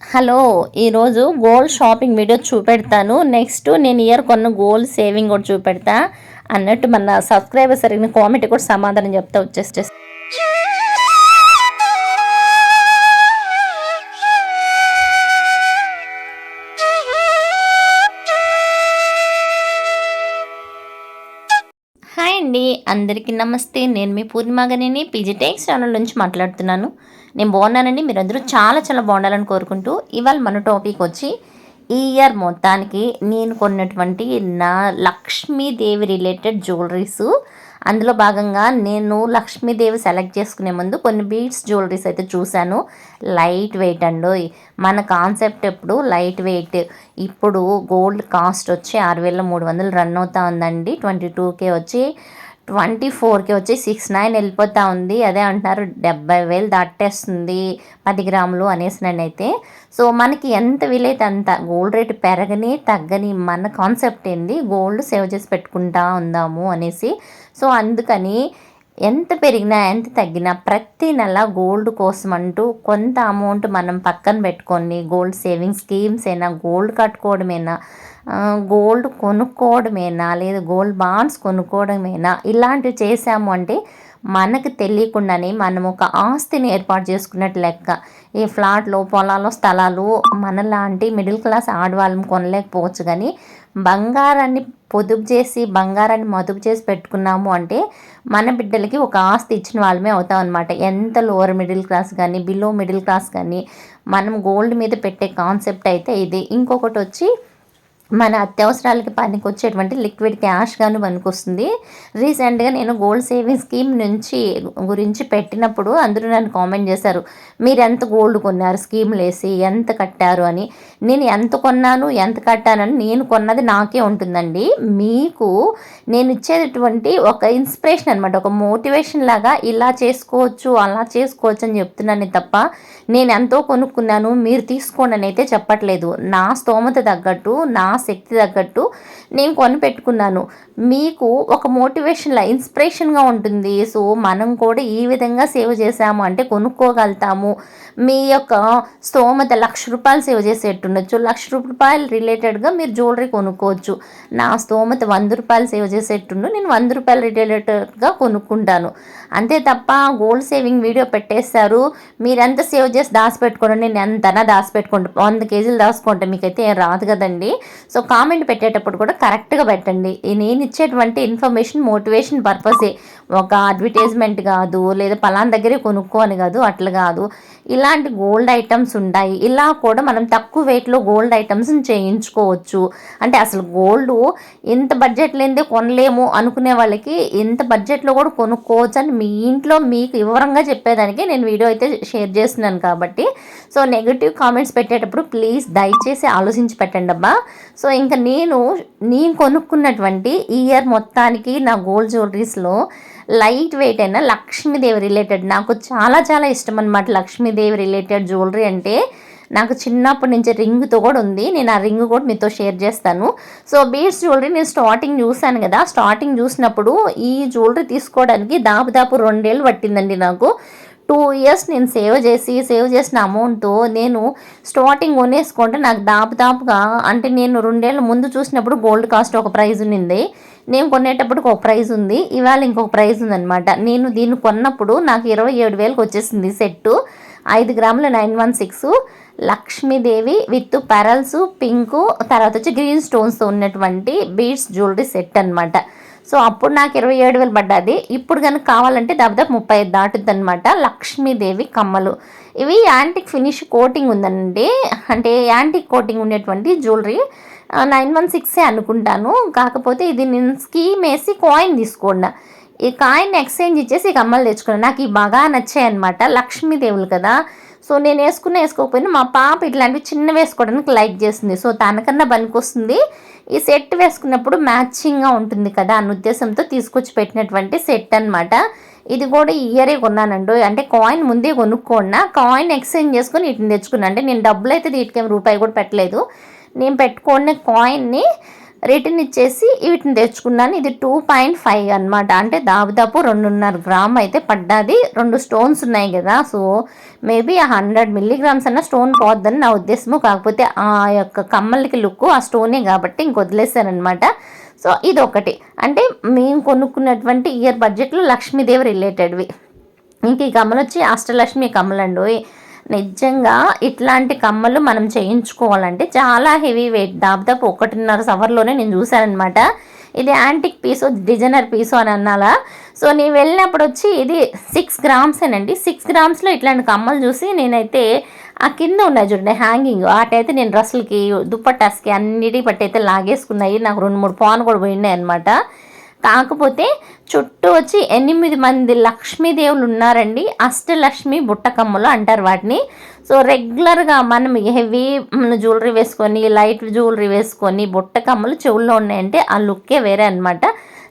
Hello ఈరోజు gold shopping video చూపెడతాను. Next నేను ఇయర్ కొన్న గోల్డ్ సేవింగ్ కూడా చూపెడతా. అన్నట్టు మన సబ్స్క్రైబర్స్ సరిగిన కామెంట్ కూడా సమాధానం చెప్తా వచ్చేసి అండి. అందరికీ నమస్తే. నేను మీ పూర్ణిమాగనిని పీజీటెక్స్ ఛానల్ నుంచి మాట్లాడుతున్నాను. నేను బాగున్నానండి. మీరందరూ చాలా చాలా బాగుండాలని కోరుకుంటూ ఇవాళ మన టాపిక్ వచ్చి ఈ ఇయర్ మొత్తానికి నేను కొన్నటువంటి నా లక్ష్మీదేవి రిలేటెడ్ జ్యువెలరీస్ అందులో భాగంగా నేను లక్ష్మీదేవి సెలెక్ట్ చేసుకునే ముందు కొన్ని బీడ్స్ జ్యువెలరీస్ అయితే చూశాను. లైట్ వెయిట్ అండి మన కాన్సెప్ట్ ఎప్పుడు లైట్ వెయిట్. ఇప్పుడు గోల్డ్ కాస్ట్ వచ్చి ఆరు వేల మూడు వందలు రన్ అవుతా ఉందండి. ట్వంటీ టూకే వచ్చి ట్వంటీ ఫోర్కి వచ్చి సిక్స్ నైన్ వెళ్ళిపోతూ ఉంది. అదే అంటున్నారు డెబ్బై వేలు దాటేస్తుంది పది గ్రాములు అనేసి అయితే సో మనకి ఎంత వీలైతే అంత గోల్డ్ రేట్ పెరగని తగ్గని మన కాన్సెప్ట్ ఏంది? గోల్డ్ సేవ్ చేసి పెట్టుకుంటా ఉందాము అనేసి. సో అందుకని ఎంత పెరిగినా ఎంత తగ్గినా ప్రతి నెల గోల్డ్ కోసం అంటూ కొంత అమౌంట్ మనం పక్కన పెట్టుకొని గోల్డ్ సేవింగ్ స్కీమ్స్ అయినా గోల్డ్ కట్టుకోవడమైనా గోల్డ్ కొనుక్కోవడమేనా లేదా గోల్డ్ బాండ్స్ కొనుక్కోవడమేనా ఇలాంటివి చేసాము అంటే మనకు తెలియకుండానే మనం ఒక ఆస్తిని ఏర్పాటు చేసుకున్నట్టు లెక్క. ఈ ఫ్లాట్లు పొలాలు స్థలాలు మనలాంటి మిడిల్ క్లాస్ ఆడవాళ్ళం కొనలేకపోవచ్చు కానీ బంగారాన్ని పొదుపు చేసి బంగారాన్ని మదుపు చేసి పెట్టుకున్నాము అంటే మన బిడ్డలకి ఒక ఆస్తి ఇచ్చిన వాళ్ళమే అవుతాం అనమాట ఎంత లోవర్ మిడిల్ క్లాస్ కానీ బిలో మిడిల్ క్లాస్ కానీ మనం గోల్డ్ మీద పెట్టే కాన్సెప్ట్ అయితే ఇది. ఇంకొకటి వచ్చి మన అత్యవసరాలకి పనికి వచ్చేటువంటి లిక్విడ్ క్యాష్ కానీ పనికొస్తుంది రీసెంట్గా నేను గోల్డ్ సేవింగ్ స్కీమ్ నుంచి గురించి పెట్టినప్పుడు అందరూ నన్ను కామెంట్ చేశారు మీరు ఎంత గోల్డ్ కొన్నారు స్కీమ్లు వేసి ఎంత కట్టారు? అని. నేను ఎంత కొన్నాను ఎంత కట్టానని నేను కొన్నది నాకే ఉంటుందండి. మీకు నేను ఇచ్చేటటువంటి ఒక ఇన్స్పిరేషన్ అనమాట ఒక మోటివేషన్ లాగా ఇలా చేసుకోవచ్చు అలా చేసుకోవచ్చు అని చెప్తున్నాను తప్ప నేను ఎంతో కొనుక్కున్నాను మీరు తీసుకోండి అని అయితే చెప్పట్లేదు. నా స్తోమత తగ్గట్టు నా శక్తి తగ్గట్టు నేను కొని పెట్టుకున్నాను మీకు ఒక మోటివేషన్లా ఇన్స్పిరేషన్గా ఉంటుంది. సో మనం కూడా ఈ విధంగా సేవ్ చేసాము అంటే కొనుక్కోగలుగుతాము. మీ యొక్క స్తోమత లక్ష రూపాయలు సేవ్ చేసేట్టుండొచ్చు లక్ష రూపాయలు రిలేటెడ్గా మీరు జ్యువెలరీ కొనుక్కోవచ్చు. నా స్తోమత వంద రూపాయలు సేవ్ చేసేట్టుండు నేను వంద రూపాయలు రిలేటెడ్గా కొనుక్కుంటాను. అంతే తప్ప గోల్డ్ సేవింగ్ వీడియో పెట్టేస్తారు మీరు ఎంత సేవ్ చేసి దాచిపెట్టుకోండి నేను ఎంతనా దాచిపెట్టుకుంటా. వంద కేజీలు దాచుకుంటే మీకైతే ఏం రాదు కదండి. సో కామెంట్ పెట్టేటప్పుడు కూడా కరెక్ట్గా పెట్టండి. నేను ఇచ్చేటువంటి ఇన్ఫర్మేషన్ మోటివేషన్ పర్పసే. ఒక అడ్వర్టైజ్మెంట్ కాదు లేదా పలాన్ దగ్గరే కొనుక్కో అని కాదు అట్లా కాదు. ఇలాంటి గోల్డ్ ఐటమ్స్ ఉంటాయి. ఇలా కూడా మనం తక్కువ వెయిట్లో గోల్డ్ ఐటమ్స్ని చేయించుకోవచ్చు. అంటే అసలు గోల్డ్ ఇంత బడ్జెట్ లేనిదే కొనలేము అనుకునే వాళ్ళకి ఇంత బడ్జెట్లో కూడా కొనుక్కోవచ్చు అని మీ ఇంట్లో మీకు వివరంగా చెప్పేదానికి నేను వీడియో అయితే షేర్ చేస్తున్నాను కాబట్టి. సో నెగిటివ్ కామెంట్స్ పెట్టేటప్పుడు ప్లీజ్ దయచేసి ఆలోచించి పెట్టండి అబ్బా సో ఇంకా నేను నేను కొనుక్కున్నటువంటి ఇయర్ మొత్తానికి నా గోల్డ్ జ్యువెలరీస్లో లైట్ వెయిట్ అయినా లక్ష్మీదేవి రిలేటెడ్ నాకు చాలా చాలా ఇష్టం అనమాట లక్ష్మీదేవి రిలేటెడ్ జ్యువెలరీ అంటే. నాకు చిన్నప్పటి నుంచి రింగ్తో కూడా ఉంది. నేను ఆ రింగ్ కూడా మీతో షేర్ చేస్తాను. సో బీడ్స్ జ్యువెలరీ నేను స్టార్టింగ్ చూశాను కదా. స్టార్టింగ్ చూసినప్పుడు ఈ జ్యువెలరీ తీసుకోవడానికి దాదాపు రెండేళ్ళు పట్టిందండి నాకు. టూ ఇయర్స్ నేను సేవ్ చేసి సేవ్ చేసిన అమౌంట్తో నేను స్టార్టింగ్ కొనేసుకుంటే నాకు దాపు దాపుగా అంటే నేను రెండేళ్ళ ముందు చూసినప్పుడు గోల్డ్ కాస్ట్ ఒక ప్రైజ్ ఉన్నింది. నేను కొనేటప్పుడు ఒక ప్రైజ్ ఉంది. ఇవాళ ఇంకొక ప్రైజ్ ఉందనమాట నేను దీన్ని కొన్నప్పుడు నాకు ఇరవై ఏడు వేలకు వచ్చేసింది సెట్టు. ఐదు గ్రాముల nine one six. Lakshmidevi with pearls pink తర్వాత వచ్చి గ్రీన్ స్టోన్స్తో ఉన్నటువంటి బీడ్స్ జ్యువెలరీ సెట్ అనమాట సో అప్పుడు నాకు ఇరవై ఏడు వేలు పడ్డది. ఇప్పుడు కనుక కావాలంటే దాదాపు ముప్పై ఐదు దాటుద్ది అనమాట లక్ష్మీదేవి కమ్మలు. ఇవి యాంటిక్ ఫినిష్ కోటింగ్ ఉందండి. అంటే యాంటిక్ కోటింగ్ ఉండేటువంటి జ్యువెలరీ. నైన్ వన్ సిక్సే అనుకుంటాను. కాకపోతే ఇది నేను స్కీమ్ వేసి కాయిన్ తీసుకోండి. ఈ కాయిన్ ఎక్స్చేంజ్ ఇచ్చేసి కమ్మలు తెచ్చుకున్నాను నాకు ఇవి బాగా నచ్చాయి అనమాట లక్ష్మీదేవులు కదా. సో నేను వేసుకున్న వేసుకోకపోయినా మా పాప ఇట్లాంటివి చిన్న వేసుకోవడానికి లైక్ చేస్తుంది. సో తనకన్నా పనికొస్తుంది ఈ సెట్ వేసుకున్నప్పుడు మ్యాచింగ్గా ఉంటుంది కదా అన్న ఉద్దేశంతో తీసుకొచ్చి పెట్టినటువంటి సెట్ అనమాట ఇది కూడా ఇయరే కొన్నానండి అంటే కాయిన్ ముందే కొనుక్కోండి కాయిన్ ఎక్స్చేంజ్ చేసుకొని వీటిని తెచ్చుకున్నాను అంటే నేను డబ్బులు అయితే వీటికేం రూపాయి కూడా పెట్టలేదు. నేను పెట్టుకున్న కాయిన్ని రిటర్న్ ఇచ్చేసి వీటిని తెచ్చుకున్నాను. ఇది టూ పాయింట్ ఫైవ్ అనమాట అంటే దాదాపు రెండున్నర గ్రామ్ అయితే పడ్డది. రెండు స్టోన్స్ ఉన్నాయి కదా. సో మేబీ ఆ హండ్రెడ్ మిల్లీగ్రామ్స్ అన్న స్టోన్ పోద్దని నా ఉద్దేశము. కాకపోతే ఆ యొక్క కమ్మలకి లుక్ ఆ స్టోనే కాబట్టి ఇంక వదిలేసానమాట సో ఇది ఒకటి అంటే మేము కొనుక్కున్నటువంటి ఇయర్ బడ్జెట్లో లక్ష్మీదేవి రిలేటెడ్వి ఇంక ఈ కమ్మలు వచ్చి అష్టలక్ష్మి కమ్మలండి నిజంగా ఇట్లాంటి కమ్మలు మనం చేయించుకోవాలంటే చాలా హెవీ వెయిట్. దాదాపు ఒకటిన్నర సవర్లోనే నేను చూశానమాట ఇది యాంటిక్ పీసు డిజైనర్ పీసు అని అన్నాలా. సో నేను వెళ్ళినప్పుడు వచ్చి ఇది సిక్స్ గ్రామ్సేనండి సిక్స్ గ్రామ్స్లో ఇట్లాంటి కమ్మలు చూసి నేనైతే ఆ కింద ఉన్నాయి చూడండి హ్యాంగింగ్ అటైతే నేను డ్రెస్సులకి దుప్పటాస్కి అన్నిటి పట్టి అయితే లాగేసుకున్నాయి. నాకు రెండు మూడు పాన్ కూడా పోయినాయి అనమాట కాకపోతే చుట్టూ వచ్చి ఎనిమిది మంది లక్ష్మీదేవులు ఉన్నారండి. అష్టలక్ష్మి బుట్టకమ్మలు అంటారు వాటిని. సో రెగ్యులర్గా మనం హెవీ జ్యువెలరీ వేసుకొని లైట్ జ్యువెలరీ వేసుకొని బుట్టకమ్మలు చెవుల్లో ఉన్నాయంటే ఆ లుక్కే వేరే అనమాట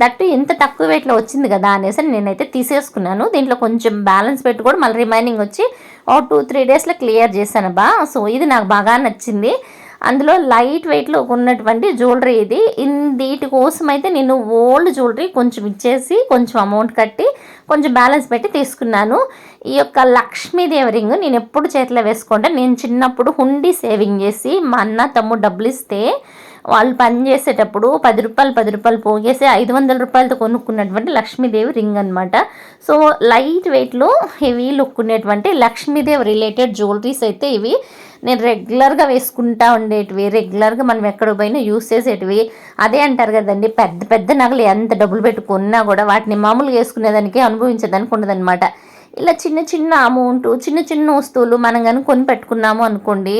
దట్టు ఇంత తక్కువ వెయిట్లో వచ్చింది కదా అనేసి నేనైతే తీసేసుకున్నాను. దీంట్లో కొంచెం బ్యాలెన్స్ పెట్టి కూడా మళ్ళీ రిమైనింగ్ వచ్చి ఓ టూ త్రీ డేస్లో క్లియర్ చేశాను బా సో ఇది నాకు బాగా నచ్చింది. అందులో లైట్ వెయిట్లో ఉన్నటువంటి జ్యువెలరీ ఇది. దీటి కోసం అయితే నేను ఓల్డ్ జ్యువెలరీ కొంచెం ఇచ్చేసి కొంచెం అమౌంట్ కట్టి కొంచెం బ్యాలెన్స్ పెట్టి తీసుకున్నాను. ఈ యొక్క లక్ష్మీదేవి రింగ్ నేను ఎప్పుడు చేతిలో వేసుకుంటే. నేను చిన్నప్పుడు హుండీ సేవింగ్ చేసి మా అన్న తమ్ముడు డబ్బులు ఇస్తే వాళ్ళు పని చేసేటప్పుడు పది రూపాయలు పది రూపాయలు పోగేసి ఐదు వందల రూపాయలతో కొనుక్కున్నటువంటి లక్ష్మీదేవి రింగ్ అనమాట సో లైట్ వెయిట్లో హెవీ లుక్ ఉండేటువంటి లక్ష్మీదేవి రిలేటెడ్ జ్యువెలరీస్ అయితే ఇవి. నేను రెగ్యులర్గా వేసుకుంటా ఉండేటివి రెగ్యులర్గా మనం ఎక్కడ పోయినా యూస్ చేసేటివి. అదే అంటారు కదండి పెద్ద పెద్ద నగలు ఎంత డబ్బులు పెట్టుకున్నా కూడా వాటిని మామూలుగా వేసుకునేదానికి అనుభవించేదానికి ఉండదన్నమాట. ఇలా చిన్న చిన్న అమౌంట్ చిన్న చిన్న వస్తువులు మనం కానీ కొని పెట్టుకున్నాము అనుకోండి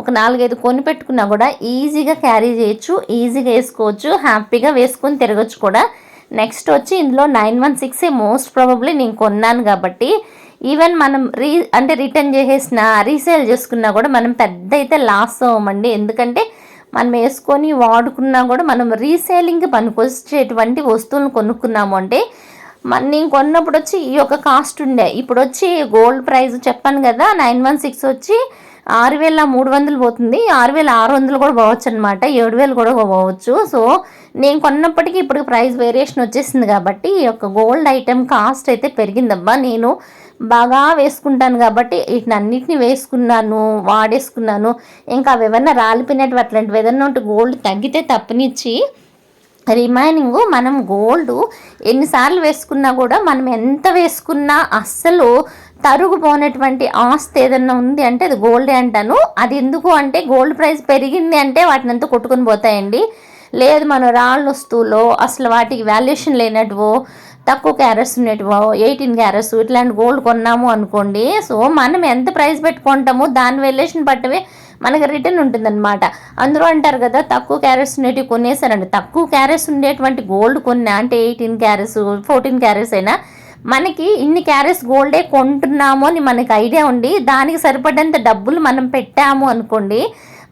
ఒక నాలుగైదు కొని పెట్టుకున్నా కూడా ఈజీగా క్యారీ చేయొచ్చు ఈజీగా వేసుకోవచ్చు హ్యాపీగా వేసుకొని తిరగచ్చు కూడా. నెక్స్ట్ వచ్చి ఇందులో nine one six most probably నేను కొన్నాను కాబట్టి ఈవెన్ మనం రీ అంటే రిటర్న్ చేసేసిన రీసేల్ చేసుకున్నా కూడా మనం పెద్ద అయితే లాస్ అవ్వమండి. ఎందుకంటే మనం వేసుకొని వాడుకున్నా కూడా మనం రీసేలింగ్కి పనికొచ్చేటువంటి వస్తువులను కొనుక్కున్నాము అంటే నేను కొన్నప్పుడు వచ్చి ఈ యొక్క కాస్ట్ ఉండే. ఇప్పుడు వచ్చి గోల్డ్ ప్రైస్ చెప్పాను కదా నైన్ వన్ సిక్స్ వచ్చి ఆరు వేల మూడు వందలు పోతుంది. ఆరు వేల ఆరు వందలు కూడా పోవచ్చు అనమాట ఏడు వేలు కూడా పోవచ్చు. సో నేను కొన్నప్పటికీ ఇప్పుడు ప్రైస్ వేరియేషన్ వచ్చేసింది కాబట్టి ఈ యొక్క గోల్డ్ ఐటెం కాస్ట్ అయితే పెరిగిందబ్బా. నేను బాగా వేసుకుంటాను కాబట్టి వీటిని అన్నిటిని వేసుకున్నాను వాడేసుకున్నాను. ఇంకా అవి ఏమన్నా రాలిపోయినట్టు అట్లాంటివి ఏదన్నా ఉంటే గోల్డ్ తగ్గితే తప్పనిచ్చి రిమైనింగ్ మనం గోల్డ్ ఎన్నిసార్లు వేసుకున్నా కూడా మనం ఎంత వేసుకున్నా అస్సలు తరుగుపోనటువంటి ఆస్తి ఏదన్నా ఉంది అంటే అది గోల్డే అంటాను. అది ఎందుకు అంటే గోల్డ్ ప్రైస్ పెరిగింది అంటే వాటిని అంతా కొట్టుకొని పోతాయండి. లేదు మన రాళ్ళు వస్తువులో అసలు వాటికి వాల్యుయేషన్ లేనట్టువో తక్కువ క్యారెట్స్ ఉండేటివో ఎయిటీన్ క్యారెట్స్ ఇట్లాంటి గోల్డ్ కొన్నాము అనుకోండి. సో మనం ఎంత ప్రైస్ పెట్టుకుంటామో దాని వెల్యూషన్ పట్టవే మనకి రిటర్న్ ఉంటుందన్నమాట. అందరూ అంటారు కదా తక్కువ క్యారెట్స్ ఉండేటివి కొనేసారండి తక్కువ క్యారెట్స్ ఉండేటువంటి గోల్డ్ కొన్నా అంటే ఎయిటీన్ క్యారెట్స్ ఫోర్టీన్ క్యారెట్స్ అయినా మనకి ఇన్ని క్యారెట్స్ గోల్డే కొంటున్నాము అని మనకి ఐడియా ఉండి దానికి సరిపడేంత డబ్బులు మనం పెట్టాము అనుకోండి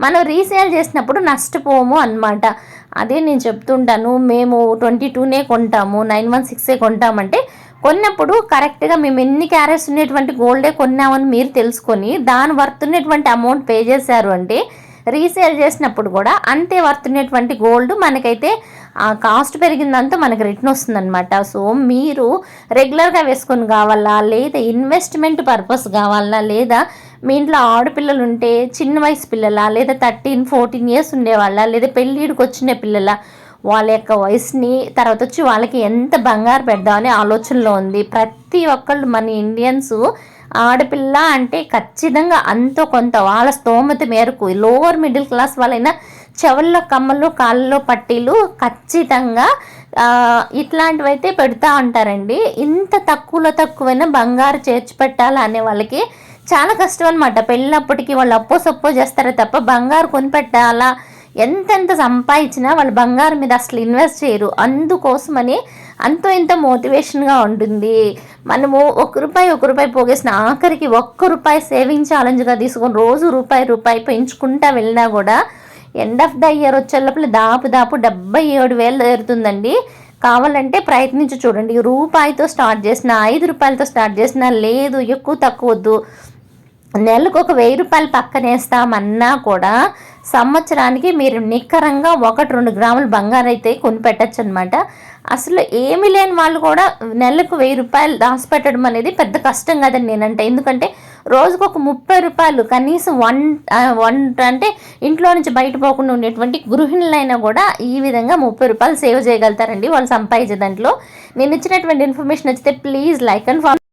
మనం రీసేల్ చేసినప్పుడు నష్టపోము అనమాట అదే నేను చెప్తుంటాను మేము ట్వంటీ టూనే కొంటాము నైన్ వన్ సిక్సే కొంటామంటే కొన్నప్పుడు కరెక్ట్గా మేము ఎన్ని క్యారెట్స్ ఉండేటువంటి గోల్డే కొన్నామని మీరు తెలుసుకొని దాని వర్త్ ఉన్నటువంటి అమౌంట్ పే చేశారు అంటే రీసేల్ చేసినప్పుడు కూడా అంతే వర్త్ ఉన్నటువంటి గోల్డ్ మనకైతే ఆ కాస్ట్ పెరిగిందంతా మనకి రిటర్న్ వస్తుందన్నమాట. సో మీరు రెగ్యులర్గా వేసుకొని కావాలా లేదా ఇన్వెస్ట్మెంట్ పర్పస్ కావాలా లేదా మీ ఇంట్లో ఆడపిల్లలు ఉంటే చిన్న వయసు పిల్లల? లేదా థర్టీన్ ఫోర్టీన్ ఇయర్స్ ఉండేవాళ్ళ? లేదా పెళ్ళిడికి వచ్చిన పిల్లల? వాళ్ళ యొక్క వయసుని తర్వాత వచ్చి వాళ్ళకి ఎంత బంగారు పెడదామనే ఆలోచనలో ఉంది. ప్రతి ఒక్కళ్ళు మన ఇండియన్స్ ఆడపిల్ల అంటే ఖచ్చితంగా అంతో కొంత వాళ్ళ స్తోమత మేరకు లోవర్ మిడిల్ క్లాస్ వాళ్ళైనా చెవుల్లో కమ్మలు కాళ్ళలో పట్టీలు ఖచ్చితంగా ఇట్లాంటివి అయితే పెడతా ఉంటారండి. ఇంత తక్కువలో తక్కువైనా బంగారు చేర్చి పెట్టాలనే వాళ్ళకి చాలా కష్టం అనమాట పెళ్ళినప్పటికీ వాళ్ళు అప్పో సప్పో చేస్తారే తప్ప బంగారు కొనిపెట్టాలా ఎంతెంత సంపాదించినా వాళ్ళు బంగారం మీద అసలు ఇన్వెస్ట్ చేయరు. అందుకోసమని అంతో ఇంత మోటివేషన్గా ఉంటుంది. మనము ఒక రూపాయి ఒక రూపాయి పోగేసిన ఆఖరికి ఒక్క రూపాయి సేవింగ్ ఛాలెంజ్గా తీసుకొని రోజు రూపాయి రూపాయి పెంచుకుంటా వెళ్ళినా కూడా ఎండ్ ఆఫ్ ద ఇయర్ వచ్చే లోపల దాపు దాపు డెబ్బై ఏడు వేలు తీరుతుందండి కావాలంటే ప్రయత్నించి చూడండి. రూపాయితో స్టార్ట్ చేసిన ఐదు రూపాయలతో స్టార్ట్ చేసిన లేదు ఎక్కువ తక్కువ వద్దు. నెలకు ఒక వెయ్యి రూపాయలు పక్కనేస్తామన్నా కూడా సంవత్సరానికి మీరు నిక్కరంగా ఒకటి రెండు గ్రాములు బంగారం అయితే కొనిపెట్టచ్చు అనమాట అసలు ఏమీ లేని వాళ్ళు కూడా నెలకు వెయ్యి రూపాయలు దాచిపెట్టడం అనేది పెద్ద కష్టం కదండి నేనంటే. ఎందుకంటే రోజుకు ఒక ముప్పై రూపాయలు కనీసం వన్ వన్ అంటే ఇంట్లో నుంచి బయట పోకుండా ఉండేటువంటి గృహిణులైనా కూడా ఈ విధంగా ముప్పై రూపాయలు సేవ్ చేయగలుగుతారండి వాళ్ళు సంపాదించే దాంట్లో. నేను ఇచ్చినటువంటి ఇన్ఫర్మేషన్ వచ్చితే ప్లీజ్ లైక్ అండ్ ఫాలో